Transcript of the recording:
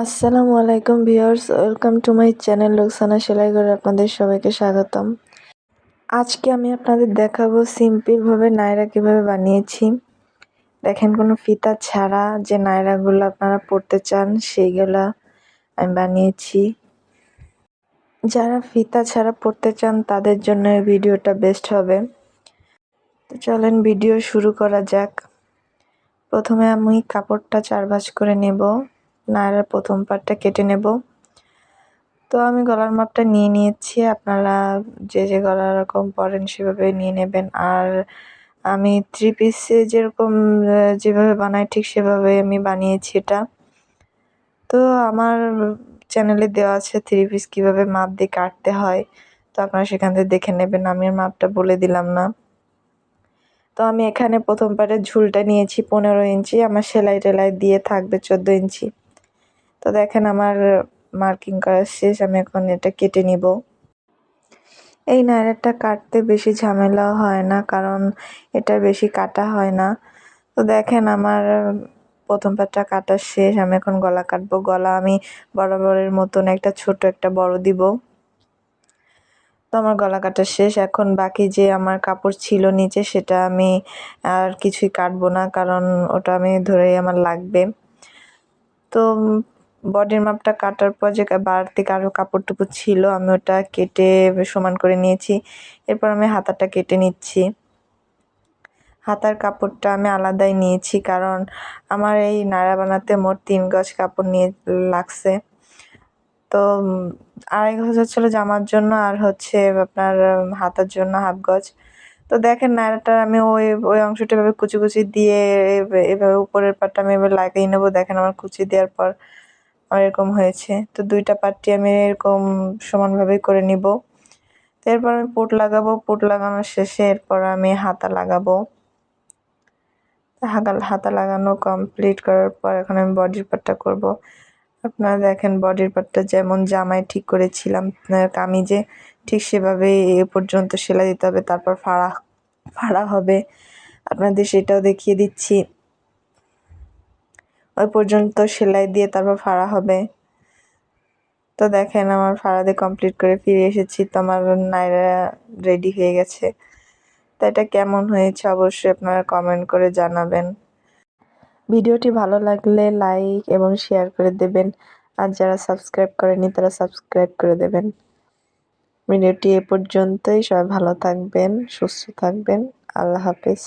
আসসালামু আলাইকুম viewers, welcome to my channel Loksana সেলাই করে আপনাদের সবাইকে স্বাগতম। আজকে আমি আপনাদের দেখাবো সিম্পলভাবে নায়রা কীভাবে বানিয়েছি। দেখেন, কোনো ফিতা ছাড়া যে নায়রাগুলো আপনারা পড়তে চান, সেইগুলা আমি বানিয়েছি। যারা ফিতা ছাড়া পড়তে চান, তাদের জন্য এই ভিডিওটা বেস্ট হবে। তো চলেন ভিডিও শুরু করা যাক। প্রথমে আমি কাপড়টা চার করে নেব। নাড়ার প্রথম পার্টটা কেটে নেব। তো আমি গলার মাপটা নিয়ে নিয়েছি, আপনারা যে যে গলার রকম পরেন সেভাবে নিয়ে নেবেন। আর আমি থ্রি পিসে যেরকম যেভাবে বানাই ঠিক সেভাবে আমি বানিয়েছি এটা। তো আমার চ্যানেলে দেওয়া আছে থ্রি পিস কীভাবে মাপ দিয়ে কাটতে হয়। তো আপনারা সেখান থেকে দেখে নেবেন, আমি মাপটা বলে দিলাম না। তো আমি এখানে প্রথম পার্টের ঝুলটা নিয়েছি পনেরো ইঞ্চি, আমার সেলাই টেলাই দিয়ে থাকবে চোদ্দ ইঞ্চি। তো দেখেন আমার মার্কিং করা শেষ, আমি এখন এটা কেটে নিব। এই নায়রাটা কাটতে বেশি ঝামেলা হয় না, কারণ এটা বেশি কাটা হয় না। তো দেখেন আমার প্রথম পাটটা কাটা শেষ, আমি এখন গলা কাটবো। গলা আমি বরাবরের মতন একটা ছোট একটা বড় দিব। তো আমার গলা কাটা শেষ, এখন বাকি যে আমার কাপড় ছিল নিচে সেটা আমি আর কিছুই কাটবো না, কারণ ওটা আমি ধরেই আমার লাগবে। তো বডির মাপটা কাটার পর যে বাড়তি কারও কাপড়টুকু ছিল, আমি ওটা কেটে সমান করে নিয়েছি। এরপর আমি হাতাটা কেটে নিচ্ছি। হাতার কাপড়টা আমি আলাদাই নিয়েছি কারণ আমার এই নাড়া বানাতে মোট তিন গজ কাপড় নিয়ে লাগছে। তো আড়াই গজ হচ্ছিল জামার জন্য আর হচ্ছে আপনার হাতার জন্য হাফ গজ। তো দেখেন নাড়াটা আমি ওই ওই অংশটা এভাবে কুচি কুচি দিয়ে এভাবে উপরের পাটটা আমি এবার লাগিয়ে নেব। দেখেন আমার কুচি দেওয়ার পর এরকম হয়েছে। তো দুইটা পাটটি আমি এরকম সমানভাবেই করে নিব। এরপর আমি পুট লাগাবো। পুট লাগানোর শেষে এরপর আমি হাতা লাগাবো। হাতা লাগানো কমপ্লিট করার পর এখন আমি বডির পাটটা করব। আপনারা দেখেন বডির পাটটা যেমন জামায় ঠিক করেছিলাম কামিজে ঠিক সেভাবে এ পর্যন্ত সেলাই দিতে হবে, তারপর ফাড়া ফাড়া হবে। আপনাদের সেটাও দেখিয়ে দিচ্ছি। ওই পর্যন্ত সেলাই দিয়ে তারপর ফাড়া হবে। তো দেখেন আমার ফাড়া দিয়ে কমপ্লিট করে ফিরে এসেছি। তো আমার নাইরা রেডি হয়ে গেছে। তো এটা কেমন হয়েছে অবশ্যই আপনারা কমেন্ট করে জানাবেন। ভিডিওটি ভালো লাগলে লাইক এবং শেয়ার করে দেবেন। আর যারা সাবস্ক্রাইব করেনি, তারা সাবস্ক্রাইব করে দেবেন। ভিডিওটি এ পর্যন্তই। সবাই ভালো থাকবেন, সুস্থ থাকবেন। আল্লাহ হাফিজ।